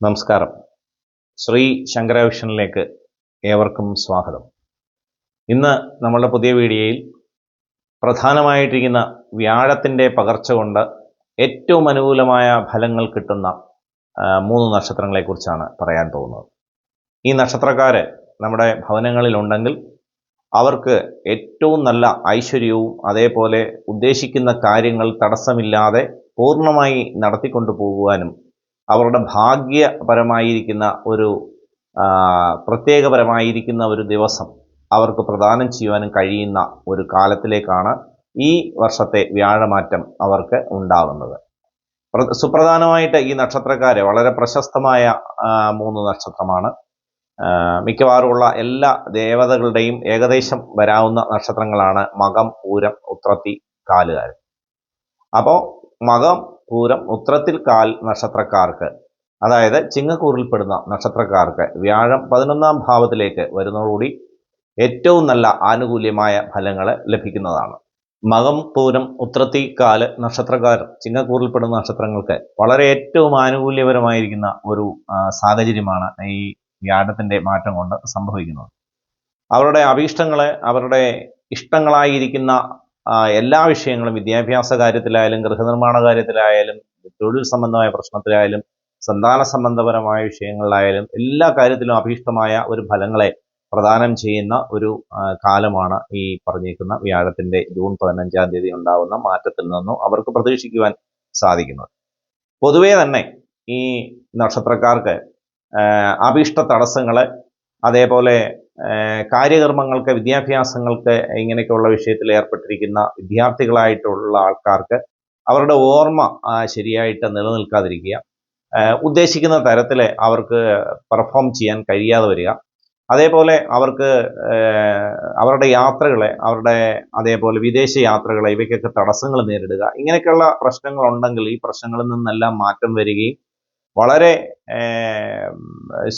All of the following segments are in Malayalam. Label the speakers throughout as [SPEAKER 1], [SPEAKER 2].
[SPEAKER 1] നമസ്കാരം. ശ്രീ ശങ്കരവിഷനിലേക്ക് ഏവർക്കും സ്വാഗതം. ഇന്ന് നമ്മളുടെ പുതിയ വീഡിയോയിൽ പ്രധാനമായിട്ടിരിക്കുന്ന വ്യാഴത്തിന്റെ പകർച്ച കൊണ്ട് ഏറ്റവും അനുകൂലമായ ഫലങ്ങൾ കിട്ടുന്ന മൂന്ന് നക്ഷത്രങ്ങളെക്കുറിച്ചാണ് പറയാൻ പോകുന്നത്. ഈ നക്ഷത്രക്കാർ നമ്മുടെ ഭവനങ്ങളിലുണ്ടെങ്കിൽ അവർക്ക് ഏറ്റവും നല്ല ഐശ്വര്യവും അതേപോലെ ഉദ്ദേശിക്കുന്ന കാര്യങ്ങൾ തടസ്സമില്ലാതെ പൂർണമായി നടത്തിക്കൊണ്ടു പോകുവാനും അവരുടെ ഭാഗ്യപരമായിരിക്കുന്ന ഒരു പ്രത്യേകപരമായിരിക്കുന്ന ഒരു ദിവസം അവർക്ക് പ്രദാനം ചെയ്യുവാനും കഴിയുന്ന ഒരു കാലത്തിലേക്കാണ് ഈ വർഷത്തെ വ്യാഴമാറ്റം അവർക്ക് ഉണ്ടാകുന്നത് സുപ്രധാനമായിട്ട് ഈ നക്ഷത്രക്കാരെ വളരെ പ്രശസ്തമായ മൂന്ന് നക്ഷത്രമാണ്. മിക്കവാറുമുള്ള എല്ലാ ദേവതകളുടെയും ഏകദേശം വരാവുന്ന നക്ഷത്രങ്ങളാണ് മകം പൂരം ഉത്രത്തി കാലുകാരൻ അപ്പോൾ മകം പൂരം ഉത്രത്തിൽ കാൽ നക്ഷത്രക്കാർക്ക് അതായത് ചിങ്ങക്കൂറിൽപ്പെടുന്ന നക്ഷത്രക്കാർക്ക് വ്യാഴം പതിനൊന്നാം ഭാവത്തിലേക്ക് വരുന്നതോടുകൂടി ഏറ്റവും നല്ല ആനുകൂല്യമായ ഫലങ്ങൾ ലഭിക്കുന്നതാണ്. മകം പൂരം ഉത്രത്തി കാൽ നക്ഷത്രക്കാർ ചിങ്ങക്കൂറിൽപ്പെടുന്ന നക്ഷത്രങ്ങൾക്ക് വളരെ ഏറ്റവും ആനുകൂല്യപരമായിരിക്കുന്ന ഒരു സാഹചര്യമാണ് ഈ വ്യാഴത്തിന്റെ മാറ്റം കൊണ്ട് സംഭവിക്കുന്നത്. അവരുടെ അഭീഷ്ടങ്ങളെ അവരുടെ ഇഷ്ടങ്ങളായിരിക്കുന്ന എല്ലാ വിഷയങ്ങളും വിദ്യാഭ്യാസ കാര്യത്തിലായാലും ഗൃഹനിർമ്മാണ കാര്യത്തിലായാലും തൊഴിൽ സംബന്ധമായ പ്രശ്നത്തിലായാലും സന്താന സംബന്ധപരമായ വിഷയങ്ങളിലായാലും എല്ലാ കാര്യത്തിലും അഭീഷ്ടമായ ഒരു ഫലങ്ങളെ പ്രദാനം ചെയ്യുന്ന ഒരു കാലമാണ് ഈ പറഞ്ഞിരിക്കുന്ന വ്യാഴത്തിന്റെ ജൂൺ പതിനഞ്ചാം തീയതി ഉണ്ടാവുന്ന മാറ്റത്തിൽ നിന്നും അവർക്ക് പ്രതീക്ഷിക്കുവാൻ സാധിക്കുന്നത് പൊതുവേ തന്നെ ഈ നക്ഷത്രക്കാർക്ക് അഭീഷ്ട തടസ്സങ്ങൾ അതേപോലെ കാര്യകർമ്മങ്ങൾക്ക് വിദ്യാഭ്യാസങ്ങൾക്ക് ഇങ്ങനെയൊക്കെയുള്ള വിഷയത്തിൽ ഏർപ്പെട്ടിരിക്കുന്ന വിദ്യാർത്ഥികളായിട്ടുള്ള ആൾക്കാർക്ക് അവരുടെ ഓർമ്മ ശരിയായിട്ട് നിലനിൽക്കാതിരിക്കുക. ഉദ്ദേശിക്കുന്ന തരത്തിൽ അവർക്ക് പെർഫോം ചെയ്യാൻ കഴിയാതെ വരിക. അതേപോലെ അവർക്ക് അവരുടെ യാത്രകളെ അവരുടെ അതേപോലെ വിദേശ യാത്രകളെ ഇവയ്ക്കൊക്കെ തടസ്സങ്ങൾ നേരിടുക ഇങ്ങനെയൊക്കെയുള്ള പ്രശ്നങ്ങളുണ്ടെങ്കിൽ ഈ പ്രശ്നങ്ങളിൽ നിന്നെല്ലാം മാറ്റം വരികയും വളരെ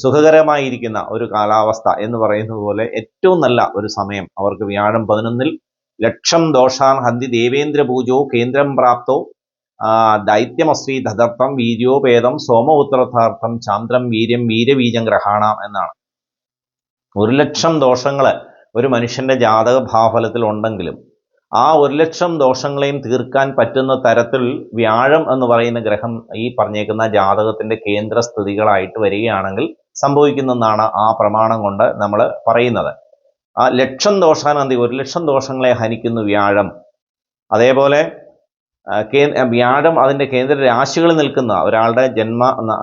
[SPEAKER 1] സുഖകരമായിരിക്കുന്ന ഒരു കാലാവസ്ഥ എന്ന് പറയുന്നത് പോലെ ഏറ്റവും നല്ല ഒരു സമയം അവർക്ക് വ്യാഴം പതിനൊന്നിൽ ലക്ഷം ദോഷാൻ ഹന്തി ദേവേന്ദ്ര പൂജോ കേന്ദ്രം പ്രാപ്തോ ദൈത്യമശ്രീ വീര്യോ വീര്യോപേതം സോമപുത്രഥാർത്ഥം ചാന്ദ്രം വീര്യം വീര്യബീജം ഗ്രഹാണാം എന്നാണ്. ഒരു ലക്ഷം ദോഷങ്ങൾ ഒരു മനുഷ്യന്റെ ജാതക ഭാവഫലത്തിൽ ഉണ്ടെങ്കിലും ആ ഒരു ലക്ഷം ദോഷങ്ങളെയും തീർക്കാൻ പറ്റുന്ന തരത്തിൽ വ്യാഴം എന്ന് പറയുന്ന ഗ്രഹം ഈ പറഞ്ഞേക്കുന്ന ജാതകത്തിന്റെ കേന്ദ്രസ്ഥിതികളായിട്ട് വരികയാണെങ്കിൽ സംഭവിക്കുന്നെന്നാണ് ആ പ്രമാണം കൊണ്ട് നമ്മൾ പറയുന്നത്. ആ ലക്ഷം ദോഷാനന്തി ഒരു ലക്ഷം ദോഷങ്ങളെ ഹനിക്കുന്നു വ്യാഴം. അതേപോലെ കേ- വ്യാഴം അതിന്റെ കേന്ദ്ര രാശികളിൽ നിൽക്കുന്ന ഒരാളുടെ ജന്മ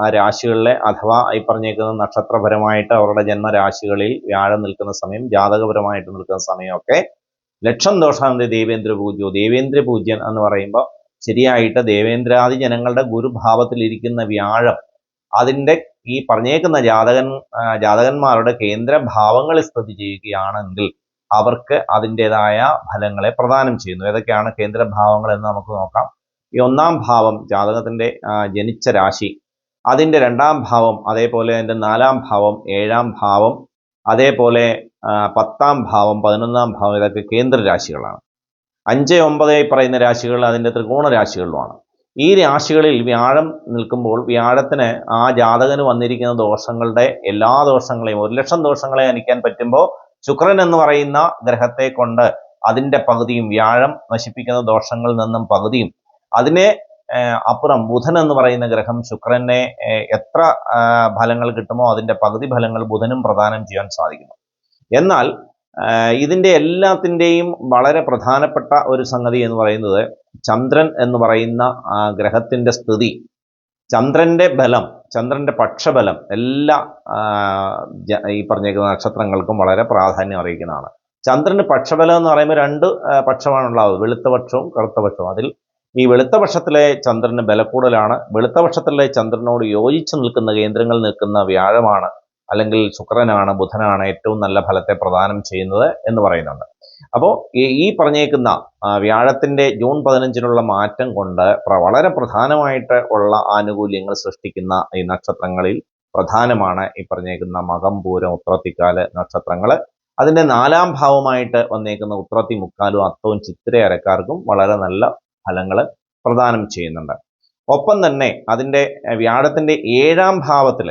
[SPEAKER 1] രാശികളിലെ അഥവാ ഈ പറഞ്ഞേക്കുന്ന നക്ഷത്രപരമായിട്ട് അവരുടെ ജന്മരാശികളിൽ വ്യാഴം നിൽക്കുന്ന സമയം ജാതകപരമായിട്ട് നിൽക്കുന്ന സമയമൊക്കെ ലക്ഷം ദോഷാന്തി ദേവേന്ദ്ര പൂജ്യോ ദേവേന്ദ്ര പൂജ്യൻ എന്ന് പറയുമ്പോൾ ശരിയായിട്ട് ദേവേന്ദ്രാദി ജനങ്ങളുടെ ഗുരുഭാവത്തിൽ ഇരിക്കുന്ന വ്യാഴം അതിന്റെ ഈ പറഞ്ഞേക്കുന്ന ജാതകൻ ജാതകന്മാരുടെ കേന്ദ്ര ഭാവങ്ങളിൽ സ്ഥിതി ചെയ്യുകയാണെങ്കിൽ അവർക്ക് അതിന്റെതായ ഫലങ്ങളെ പ്രദാനം ചെയ്യുന്നു. ഏതൊക്കെയാണ് കേന്ദ്രഭാവങ്ങൾ എന്ന് നമുക്ക് നോക്കാം. ഈ ഒന്നാം ഭാവം ജാതകത്തിന്റെ ജനിച്ച രാശി അതിന്റെ രണ്ടാം ഭാവം അതേപോലെ അതിന്റെ നാലാം ഭാവം ഏഴാം ഭാവം അതേപോലെ പത്താം ഭാവം പതിനൊന്നാം ഭാവം ഇതൊക്കെ കേന്ദ്ര രാശികളാണ് അഞ്ച് ഒമ്പത് ഈ പറയുന്ന രാശികൾ അതിന്റെ ത്രികോണ രാശികളിലുമാണ് ഈ രാശികളിൽ വ്യാഴം നിൽക്കുമ്പോൾ വ്യാഴത്തിന് ആ ജാതകന് വന്നിരിക്കുന്ന ദോഷങ്ങളുടെ എല്ലാ ദോഷങ്ങളെയും ഒരു ലക്ഷം ദോഷങ്ങളെ അനിക്കാൻ പറ്റുമ്പോൾ ശുക്രൻ എന്ന് പറയുന്ന ഗ്രഹത്തെ കൊണ്ട് അതിന്റെ പകുതിയും വ്യാഴം നശിപ്പിക്കുന്ന ദോഷങ്ങളിൽ നിന്നും പകുതിയും. അതിനെ അപ്പുറം ബുധൻ എന്ന് പറയുന്ന ഗ്രഹം ശുക്രനെ എത്ര ഫലങ്ങൾ കിട്ടുമോ അതിന്റെ പകുതി ഫലങ്ങൾ ബുധനും പ്രദാനം ചെയ്യാൻ സാധിക്കുന്നു. എന്നാൽ ഇതിന്റെ എല്ലാത്തിന്റെയും വളരെ പ്രധാനപ്പെട്ട ഒരു സംഗതി എന്ന് പറയുന്നത് ചന്ദ്രൻ എന്ന് പറയുന്ന ഗ്രഹത്തിന്റെ സ്ഥിതി. ചന്ദ്രന്റെ ബലം ചന്ദ്രന്റെ പക്ഷബലം എല്ലാ ഈ പറഞ്ഞേക്കുന്ന നക്ഷത്രങ്ങൾക്കും വളരെ പ്രാധാന്യം അറിയിക്കുന്നതാണ് ചന്ദ്രന്റെ പക്ഷബലം എന്ന് പറയുമ്പോൾ രണ്ട് പക്ഷമാണ് പക്ഷമാണുള്ളത് വെളുത്തപക്ഷവും കറുത്തപക്ഷവും കറുത്ത പക്ഷവും. അതിൽ ഈ വെളുത്ത പക്ഷത്തിലെ ചന്ദ്രന് ബലക്കൂടലാണ്. വെളുത്ത പക്ഷത്തിലെ ചന്ദ്രനോട് യോജിച്ച് നിൽക്കുന്ന കേന്ദ്രങ്ങൾ നിൽക്കുന്ന വ്യാഴമാണ് അല്ലെങ്കിൽ ശുക്രനാണ് ബുധനാണ് ഏറ്റവും നല്ല ഫലത്തെ പ്രദാനം ചെയ്യുന്നത് എന്ന് പറയുന്നുണ്ട്. അപ്പോൾ ഈ പറഞ്ഞേക്കുന്ന വ്യാഴത്തിന്റെ ജൂൺ പതിനഞ്ചിനുള്ള മാറ്റം കൊണ്ട് വളരെ പ്രധാനമായിട്ട് ഉള്ള ആനുകൂല്യങ്ങൾ സൃഷ്ടിക്കുന്ന ഈ നക്ഷത്രങ്ങളിൽ പ്രധാനമാണ് ഈ പറഞ്ഞേക്കുന്ന മകം പൂരം ഉത്രത്തിക്കാൽ നക്ഷത്രങ്ങൾ അതിന്റെ നാലാം ഭാവമായിട്ട് വന്നേക്കുന്ന ഉത്രത്തി മുക്കാലും അത്തവും ചിത്രയരക്കാർക്കും വളരെ നല്ല ഫലങ്ങൾ പ്രദാനം ചെയ്യുന്നുണ്ട്. ഒപ്പം തന്നെ അതിന്റെ വ്യാഴത്തിന്റെ ഏഴാം ഭാവത്തിൽ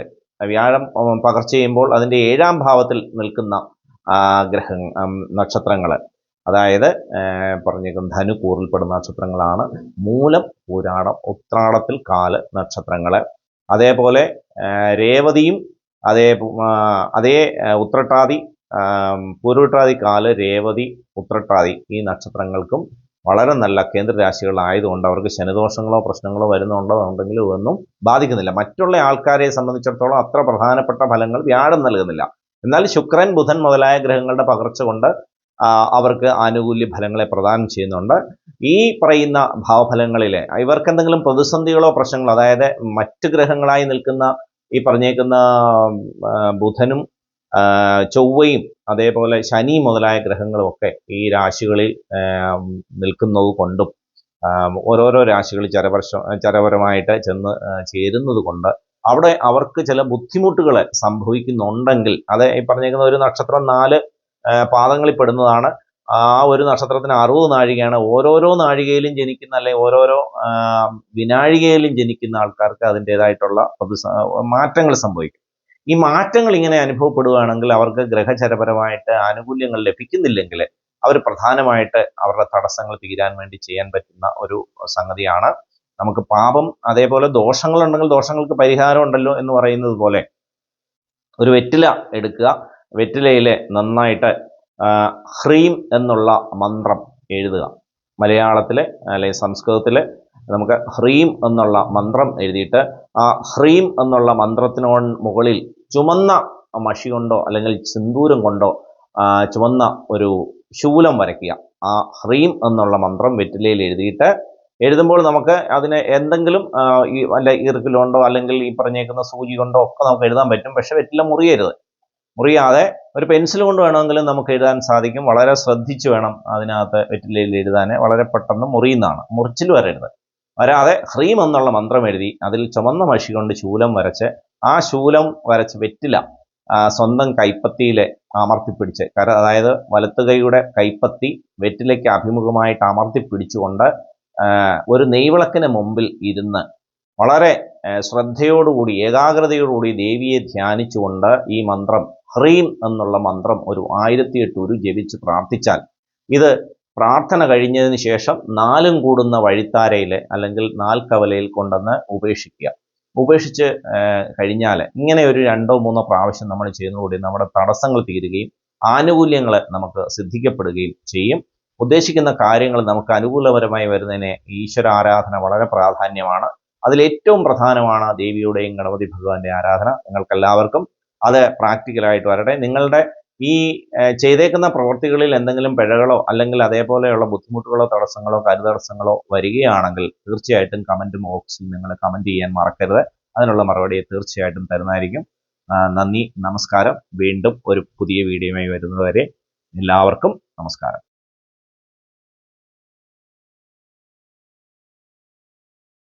[SPEAKER 1] വ്യാഴം പകർച്ച ചെയ്യുമ്പോൾ അതിന്റെ ഏഴാം ഭാവത്തിൽ നിൽക്കുന്ന ഗ്രഹ നക്ഷത്രങ്ങൾ അതായത് പറഞ്ഞേക്കും ധനു കൂറിൽപ്പെടുന്ന നക്ഷത്രങ്ങളാണ്. മൂലം പൂരാടം ഉത്രാടത്തിൽ കാൽ നക്ഷത്രങ്ങൾ അതേപോലെ രേവതിയും അതേ അതേ ഉത്രട്ടാതി പൂരുട്ടാതി കാൽ രേവതി ഉത്രട്ടാതി ഈ നക്ഷത്രങ്ങൾക്കും വളരെ നല്ല കേന്ദ്ര രാശികളായതുകൊണ്ട് അവർക്ക് ശനിദോഷങ്ങളോ പ്രശ്നങ്ങളോ വരുന്നുണ്ടോ ഉണ്ടെങ്കിലും ഒന്നും ബാധിക്കുന്നില്ല. മറ്റുള്ള ആൾക്കാരെ സംബന്ധിച്ചിടത്തോളം അത്ര പ്രധാനപ്പെട്ട ഫലങ്ങൾ വ്യാഴം നൽകുന്നില്ല. എന്നാൽ ശുക്രൻ ബുധൻ മുതലായ ഗ്രഹങ്ങളുടെ പകർച്ച കൊണ്ട് അവർക്ക് ആനുകൂല്യ ഫലങ്ങളെ പ്രദാനം ചെയ്യുന്നുണ്ട്. ഈ പറയുന്ന ഭാവഫലങ്ങളിലെ ഇവർക്ക് എന്തെങ്കിലും പ്രതിസന്ധികളോ പ്രശ്നങ്ങളോ അതായത് മറ്റ് ഗ്രഹങ്ങളായി നിൽക്കുന്ന ഈ പറഞ്ഞേക്കുന്ന ബുധനും ചൊവ്വയും അതേപോലെ ശനി മുതലായ ഗ്രഹങ്ങളും ഒക്കെ ഈ രാശികളിൽ നിൽക്കുന്നത് കൊണ്ടും ഓരോരോ രാശികളിൽ ചരവർഷ ചരപരമായിട്ട് ചെന്ന് ചേരുന്നത് കൊണ്ട് അവിടെ അവർക്ക് ചില ബുദ്ധിമുട്ടുകൾ സംഭവിക്കുന്നുണ്ടെങ്കിൽ അത് ഈ പറഞ്ഞേക്കുന്ന ഒരു നക്ഷത്രം നാല് പാദങ്ങളിൽ പെടുന്നതാണ്. ആ ഒരു നക്ഷത്രത്തിന് അറുപത് നാഴികയാണ്. ഓരോരോ നാഴികയിലും ജനിക്കുന്ന അല്ലെ ഓരോരോ വിനാഴികയിലും ജനിക്കുന്ന ആൾക്കാർക്ക് അതിന്റെതായിട്ടുള്ള മാറ്റങ്ങൾ സംഭവിക്കും. ഈ മാറ്റങ്ങൾ ഇങ്ങനെ അനുഭവപ്പെടുകയാണെങ്കിൽ അവർക്ക് ഗ്രഹചരപരമായിട്ട് ആനുകൂല്യങ്ങൾ ലഭിക്കുന്നില്ലെങ്കിൽ അവർ പ്രധാനമായിട്ട് അവരുടെ തടസ്സങ്ങൾ തീരാൻ വേണ്ടി ചെയ്യാൻ പറ്റുന്ന ഒരു സംഗതിയാണ്. നമുക്ക് പാപം അതേപോലെ ദോഷങ്ങൾ ഉണ്ടെങ്കിൽ ദോഷങ്ങൾക്ക് പരിഹാരം ഉണ്ടല്ലോ എന്ന് പറയുന്നത് പോലെ ഒരു വെറ്റില എടുക്കുക. വെറ്റിലയിലെ നന്നായിട്ട് ഹ്രീം എന്നുള്ള മന്ത്രം എഴുതുക. മലയാളത്തിലെ അല്ലെങ്കിൽ സംസ്കൃതത്തിൽ നമുക്ക് ഹ്രീം എന്നുള്ള മന്ത്രം എഴുതിയിട്ട് ആ ഹ്രീം എന്നുള്ള മന്ത്രത്തിനോ മുകളിൽ ചുമന്ന മഷി കൊണ്ടോ അല്ലെങ്കിൽ സിന്ദൂരം കൊണ്ടോ ചുമന്ന ഒരു ശൂലം വരയ്ക്കുക. ആ ഹ്രീം എന്നുള്ള മന്ത്രം വെറ്റിലയിൽ എഴുതിയിട്ട് എഴുതുമ്പോൾ നമുക്ക് അതിന് എന്തെങ്കിലും ഈ വല്ല ഈർക്കിലുണ്ടോ അല്ലെങ്കിൽ ഈ പറഞ്ഞേക്കുന്ന സൂചി കൊണ്ടോ ഒക്കെ നമുക്ക് എഴുതാൻ പറ്റും. പക്ഷെ വെറ്റില മുറിയരുത്. മുറിയാതെ ഒരു പെൻസിൽ കൊണ്ട് വേണമെങ്കിലും നമുക്ക് എഴുതാൻ സാധിക്കും. വളരെ ശ്രദ്ധിച്ചു വേണം അതിനകത്ത് വെറ്റിലയിൽ എഴുതാൻ. വളരെ പെട്ടെന്ന് മുറിയുന്നതാണ്. മുറിച്ചിൽ വരരുത്. വരാതെ ഹ്രീം എന്നുള്ള മന്ത്രം എഴുതി അതിൽ ചുമന്ന മഷി കൊണ്ട് ശൂലം വരച്ച് ആ ശൂലം വരച്ച് വെറ്റില സ്വന്തം കൈപ്പത്തിയിൽ അമർത്തിപ്പിടിച്ച് കര അതായത് വലത്തുകൈയുടെ കൈപ്പത്തി വെറ്റിലയ്ക്ക് അഭിമുഖമായിട്ട് അമർത്തിപ്പിടിച്ചുകൊണ്ട് ഒരു നെയ്വിളക്കിന് മുമ്പിൽ ഇരുന്ന് വളരെ ശ്രദ്ധയോടുകൂടി ഏകാഗ്രതയോടുകൂടി ദേവിയെ ധ്യാനിച്ചുകൊണ്ട് ഈ മന്ത്രം ഹ്രീം എന്നുള്ള മന്ത്രം ഒരു ആയിരത്തി എട്ട് ഒരു ജപിച്ച് പ്രാർത്ഥിച്ചാൽ ഇത് പ്രാർത്ഥന കഴിഞ്ഞതിന് ശേഷം നാലും കൂടുന്ന വഴിത്താരയിൽ അല്ലെങ്കിൽ നാൽക്കവലയിൽ കൊണ്ടുവന്ന് ഉപേക്ഷിക്കുക. ഉപേക്ഷിച്ച് കഴിഞ്ഞാൽ ഇങ്ങനെ ഒരു രണ്ടോ മൂന്നോ പ്രാവശ്യം നമ്മൾ ചെയ്യുന്നതോടെ നമ്മുടെ തടസ്സങ്ങൾ തീരുകയും ആനുകൂല്യങ്ങൾ നമുക്ക് സിദ്ധിക്കപ്പെടുകയും ചെയ്യും. ഉദ്ദേശിക്കുന്ന കാര്യങ്ങൾ നമുക്ക് അനുകൂലപരമായി വരുന്നതിന് ഈശ്വര ആരാധന വളരെ പ്രാധാന്യമാണ്. അതിലേറ്റവും പ്രധാനമാണ് ദേവിയുടെയും ഗണപതി ഭഗവാന്റെ ആരാധന. നിങ്ങൾക്കെല്ലാവർക്കും അത് പ്രാക്ടിക്കലായിട്ട് വരട്ടെ. നിങ്ങളുടെ ഈ ചെയ്തേക്കുന്ന പ്രവൃത്തികളിൽ എന്തെങ്കിലും പിഴകളോ അല്ലെങ്കിൽ അതേപോലെയുള്ള ബുദ്ധിമുട്ടുകളോ തടസ്സങ്ങളോ കരുതടസ്സങ്ങളോ വരികയാണെങ്കിൽ തീർച്ചയായിട്ടും കമന്റ് ബോക്സിൽ നിങ്ങൾ കമന്റ് ചെയ്യാൻ മറക്കരുത്. അതിനുള്ള മറുപടി തീർച്ചയായിട്ടും തരുന്നതായിരിക്കും. നന്ദി നമസ്കാരം. വീണ്ടും ഒരു പുതിയ വീഡിയോയുമായി വരുന്നതുവരെ എല്ലാവർക്കും നമസ്കാരം.